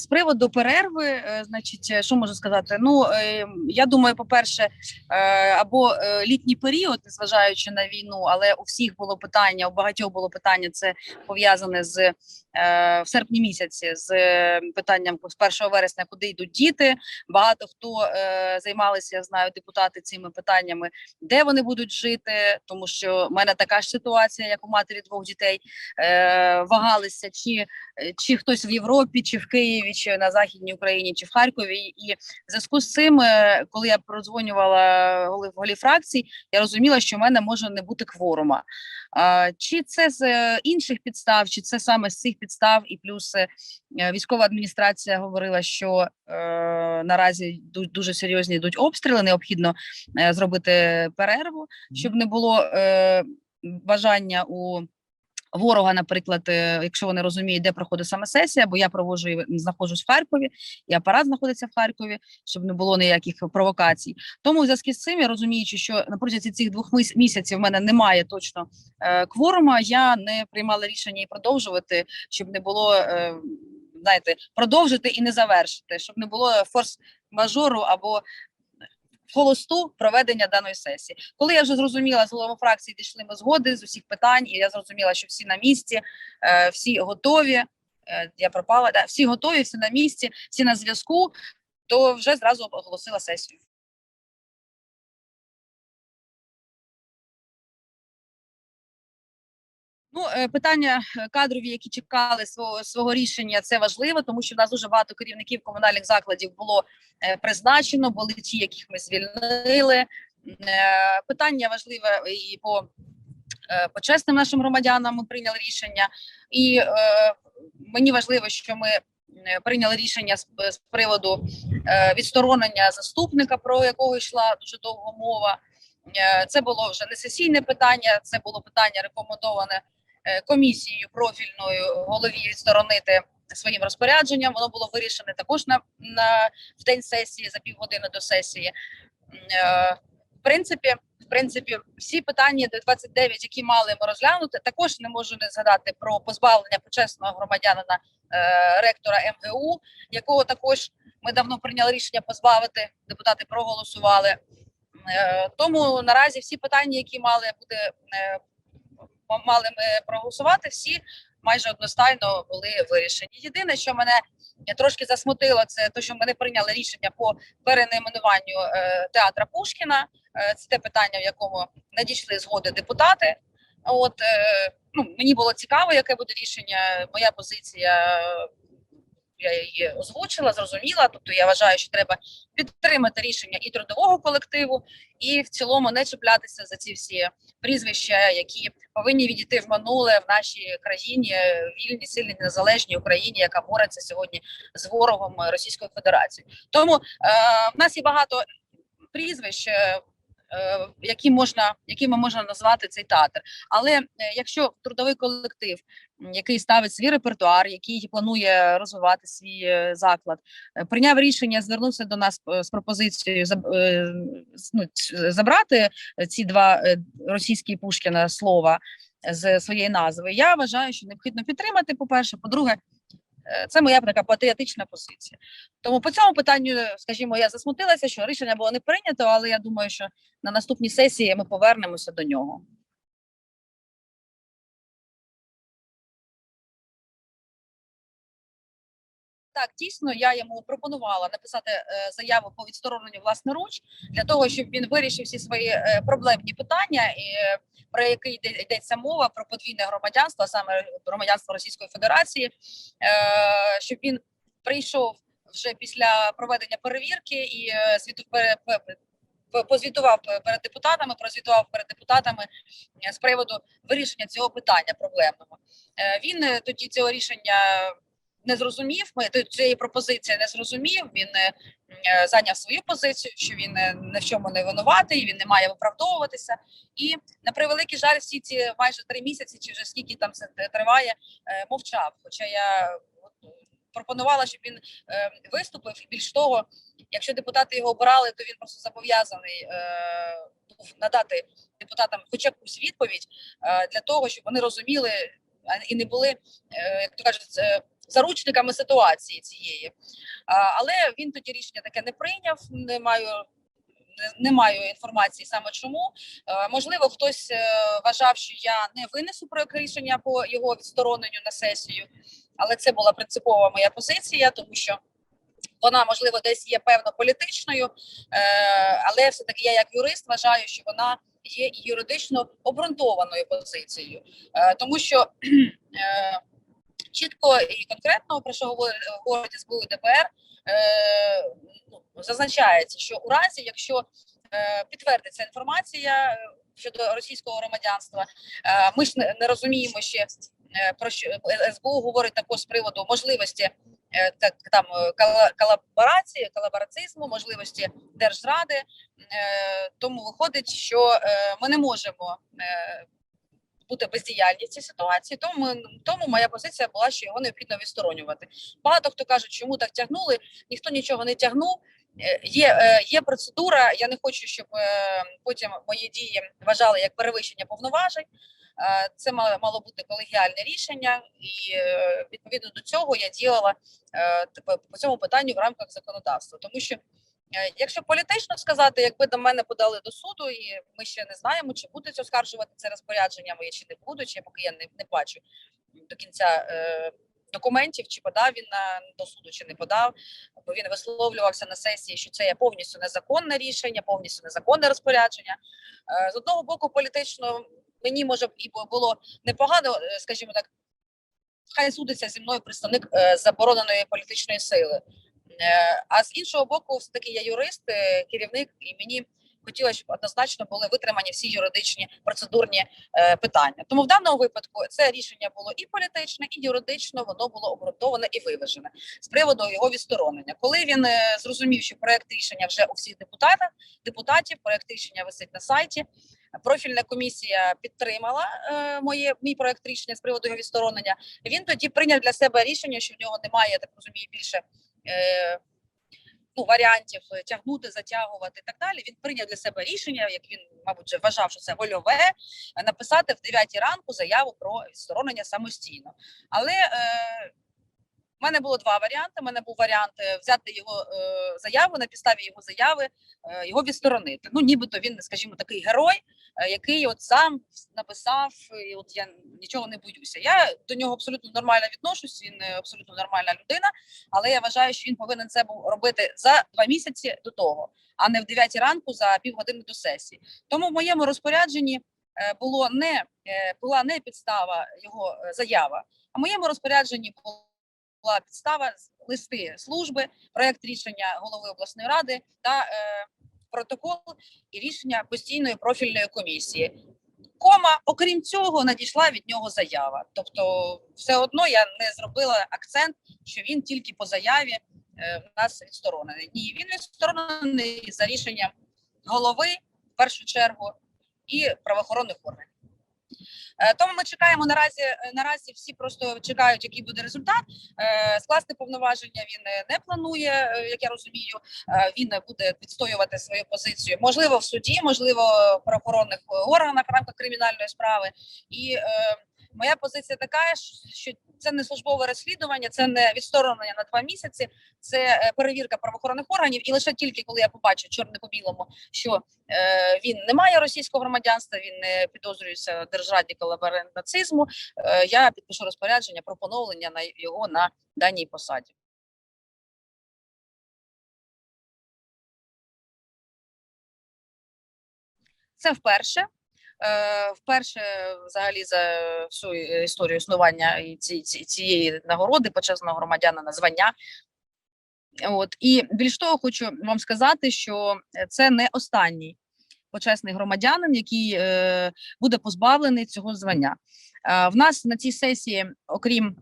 З приводу перерви, е, значить, е, що можу сказати? Ну е, я думаю, по-перше, або літній період, незважаючи на війну, але у всіх було питання, у багатьох було питання. Це пов'язане з в серпні місяці з питанням з 1 вересня, куди йдуть діти. Багато хто займалися, я знаю, депутати цими питаннями, де вони будуть жити, тому що в мене така ж ситуація, як у матері двох дітей. Вагалися чи чи хтось в Європі, чи в Києві, чи на Західній Україні, чи в Харкові. І в зв'язку з цим, е, коли я продзвонювала голів фракцій, я розуміла, що в мене може не бути кворума. Чи це з е, інших підстав, чи це саме з цих підстав, і плюс е, військова адміністрація говорила, що наразі ду- дуже серйозні йдуть обстріли. Необхідно зробити перерву, щоб не було бажання у ворога, наприклад, е, якщо вони розуміють, де проходить саме сесія, бо я проводжу знаходжусь в Харкові, і апарат знаходиться в Харкові, щоб не було ніяких провокацій. Тому в зв'язку з цим я розуміючи, що на протязі цих двох місяців в мене немає точно е, кворума, я не приймала рішення і продовжувати, щоб не було. Е, Знаєте, продовжити і не завершити, щоб не було форс-мажору або холосту проведення даної сесії. Коли я вже зрозуміла з головами фракції, дійшли ми згоди з усіх питань, і я зрозуміла, що всі на місці, е, всі готові. е, Я пропала, да, всі готові, всі на місці, всі на зв'язку. То вже зразу оголосила сесію. Ну, е, питання е, кадрові, які чекали свого свого рішення, це важливо, тому що в нас дуже багато керівників комунальних закладів було е, призначено, були ті, яких ми звільнили. Питання важливе і по почесним нашим громадянам ми прийняли рішення, і мені важливо, що ми прийняли рішення з, з приводу е, відсторонення заступника, про якого йшла дуже довго мова. Це було вже не сесійне питання, це було питання рекомендоване комісією профільною голові відсторонити своїм розпорядженням. Воно було вирішене також на, на в день сесії за півгодини до сесії. Е, В принципі, в принципі, всі питання до 29, які мали ми розглянути, також не можу не згадати про позбавлення почесного громадянина е, ректора МГУ, якого також ми давно прийняли рішення позбавити. Депутати проголосували. Е, Тому наразі всі питання, які мали бути е, мали ми проголосувати, всі майже одностайно були вирішені. Єдине, що мене трошки засмутило, це те, що ми не прийняли рішення по перенайменуванню е, театра Пушкіна. Е, Це те питання, в якому надійшли згоди депутати. От е, ну мені було цікаво, яке буде рішення. Моя позиція. Я її озвучила, зрозуміла. Тобто я вважаю, що треба підтримати рішення і трудового колективу, і в цілому не чіплятися за ці всі прізвища, які повинні відійти в минуле в нашій країні, вільній, сильній, незалежній Україні, яка бореться сьогодні з ворогом Російської Федерації. Тому е, в нас є багато прізвищ. е, е, Які можна, якими можна назвати цей театр, але е, якщо трудовий колектив, який ставить свій репертуар, який планує розвивати свій е, заклад, е, прийняв рішення, звернувся до нас е, з пропозицією ну, забрати ці два російські Пушкіна слова з своєї назви. Я вважаю, що необхідно підтримати. По перше, по-друге, це моя така патріотична позиція. Тому по цьому питанню, скажімо, я засмутилася, що рішення було не прийнято, але я думаю, що на наступній сесії ми повернемося до нього. Так, дійсно, я йому пропонувала написати е, заяву по відстороненню власноруч для того, щоб він вирішив всі свої е, проблемні питання, е, про які йде, йдеться мова про подвійне громадянство, саме громадянство Російської Федерації, щоб він прийшов вже після проведення перевірки і пе- позвітував перед депутатами, прозвітував перед депутатами з приводу вирішення цього питання проблемного. Він тоді цього рішення не зрозумів. Ми цієї пропозиції не зрозумів. Він е, е, зайняв свою позицію, що він е, ні в чому не винуватий, він не має виправдовуватися. І на превеликий жаль, всі ці майже три місяці, чи вже скільки там це триває, е, мовчав. Хоча я пропонувала, щоб він виступив. І більш того, якщо депутати його обирали, то він просто зобов'язаний був надати депутатам хоча якусь відповідь для того, щоб вони розуміли і не були, як то кажуть, заручниками ситуації цієї. Але він тоді рішення таке не прийняв. Не маю не, маю інформації саме чому. Можливо, хтось е, вважав, що я не винесу проект рішення по його відстороненню на сесію, але це була принципова моя позиція, тому що. Вона можливо десь є певно політичною, е, але все таки я як юрист вважаю, що вона є юридично обґрунтованою позицією, е, тому що чітко і конкретно про що говорить СБУ і ДБР, е, ну, зазначається, що у разі, якщо е, підтвердиться інформація е, щодо російського громадянства, ми ж не, розуміємо ще про що СБУ говорить також з приводу можливості так там кола- колаборації, колаборацизму, можливості держзради. Е, Тому виходить, що ми не можемо. Бути бездіяльні в цій ситуації, тому тому моя позиція була, що його необхідно відсторонювати. Багато хто каже, чому так тягнули, ніхто нічого не тягнув. Е, Є, е, є процедура. Я не хочу, щоб е, потім мої дії вважали як перевищення повноважень. Це мало, бути колегіальне рішення, і відповідно до цього я діяла типу, по цьому питанню в рамках законодавства, тому що. Е, Якщо політично сказати, якби до мене подали до суду, і ми ще не знаємо, чи будуть оскаржувати це розпорядження моє, чи не будуть, чи поки я не, не бачу до кінця е, документів, чи подав він на до суду, чи не подав. Бо він висловлювався на сесії, що це є повністю незаконне рішення, повністю незаконне розпорядження. Е, з одного боку, політично мені може і було непогано, е, скажімо так. Хай судиться зі мною представник е, забороненої політичної сили. Е, А з іншого боку, все таки я юрист, е, керівник, і мені хотілося, щоб однозначно були витримані всі юридичні процедурні е, питання. Тому в даному випадку це рішення було і політичне, і юридично воно було обґрунтоване і виважене з приводу його відсторонення. Коли він зрозумів, що проект рішення вже у всіх депутатів, депутатів, проект рішення висить на сайті. Профільна комісія підтримала е, моє мій проект рішення з приводу його відсторонення. Він тоді прийняв для себе рішення, що в нього немає, я так розумію, більше ну, варіантів е, тягнути, затягувати і так далі. Він прийняв для себе рішення, як він, мабуть, вже вважав, що це вольове, е, написати в 9 ранку заяву про відсторонення самостійно. Але в мене було два варіанти. У мене був варіант е, взяти його е, заяву на підставі його заяви, е, його відсторонити. Ну, нібито він, скажімо, такий герой, е, який от сам написав, і от я нічого не боюся. Я до нього абсолютно нормально відношусь. Він е, абсолютно нормальна людина, але я вважаю, що він повинен це був робити за два місяці до того, а не в 9 ранку за півгодини до сесії. Тому в моєму розпорядженні е, було не була не підстава його заява, а моєму розпорядженні було була підстава листи служби, проект рішення голови обласної ради та е, протокол і рішення постійної профільної комісії. Кома, окрім цього, надійшла від нього заява. Тобто, все одно я не зробила акцент, що він тільки по заяві е, в нас відсторонений. Ні, він відсторонений за рішенням голови в першу чергу і правоохоронних органів. Е, Тому ми чекаємо наразі. е, Наразі всі просто чекають, який буде результат. Е, Скласти повноваження він не планує, як я розумію. Він буде відстоювати свою позицію, можливо, в суді, можливо, в правоохоронних органах рамках кримінальної справи. І моя позиція така, що це не службове розслідування, це не відсторонення на два місяці, це е, перевірка правоохоронних органів. І лише тільки коли я побачу чорне по білому, що е, він не має російського громадянства, він не підозрюється в державі колаборантизму, е, я підпишу розпорядження про поновлення на його на даній посаді. Це вперше. Е, Вперше взагалі за всю історію існування цієї нагороди почесного громадяна на звання. От і більш того, хочу вам сказати, що це не останній почесний громадянин, який е, буде позбавлений цього звання. Е, в нас на цій сесії, окрім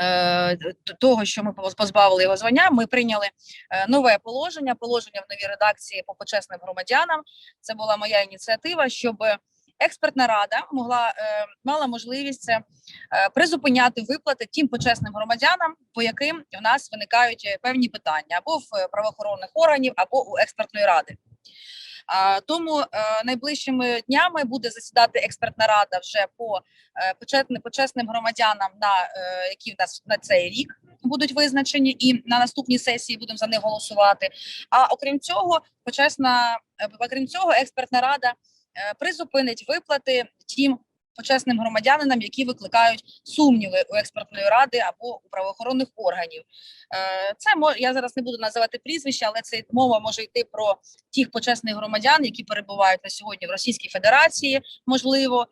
е, того, що ми позбавили його звання, ми прийняли е, нове положення, положення в новій редакції по почесним громадянам. Це була моя ініціатива, щоб експертна рада могла е, мала можливість е, призупиняти виплати тим почесним громадянам, по яким у нас виникають е, певні питання або в правоохоронних органів, або у експертної ради. Тому найближчими днями буде засідати експертна рада вже по почесним громадянам, на які в нас на цей рік будуть визначені, і на наступній сесії будемо за них голосувати. А окрім цього, почесна окрім цього, експертна рада призупинить виплати тим почесним громадянинам, які викликають сумніви у експертної ради або у правоохоронних органів. Е, Це мо- я зараз не буду називати прізвища, але це мова може йти про тих почесних громадян, які перебувають на сьогодні в Російській Федерації, можливо,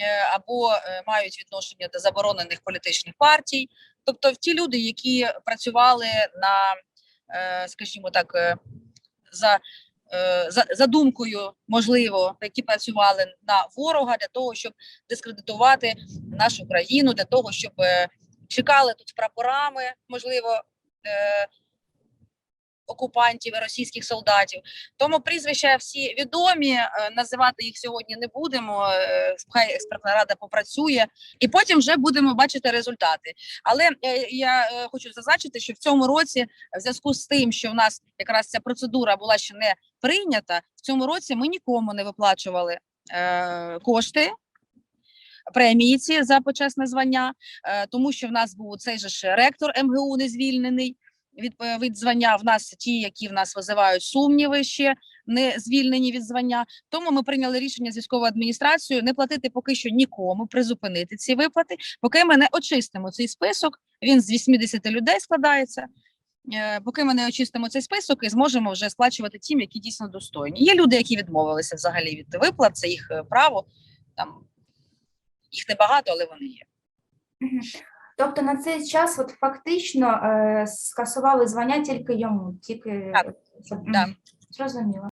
е, або е, мають відношення до заборонених політичних партій. Тобто, ті люди, які працювали на, е, скажімо так, е, за, е, за, за думкою, можливо, які працювали на ворога для того, щоб дискредитувати нашу країну, для того, щоб е, чекали тут прапорами, можливо, е, окупантів і російських солдатів. Тому прізвища всі відомі. е, Називати їх сьогодні не будемо. е, Хай експертна рада попрацює, і потім вже будемо бачити результати. Але е, я хочу зазначити, що в цьому році, в зв'язку з тим, що в нас якраз ця процедура була ще не прийнята, в цьому році ми нікому не виплачували кошти. Премії ці за почесне звання, тому що в нас був цей же ж ректор МГУ не звільнений е, від звання. В нас ті, які в нас визивають сумніви, ще не звільнені від звання. Тому ми прийняли рішення з військовою адміністрацією не платити поки що нікому, призупинити ці виплати, поки ми не очистимо цей список. Він з 80 людей складається. Е, Поки ми не очистимо цей список і зможемо вже сплачувати тим, які дійсно достойні. Є люди, які відмовилися взагалі від виплат, це їх е, право. Там їх небагато, але вони є. Тобто на цей час от фактично е, скасували звання тільки йому, тільки Так, да. Зрозуміло.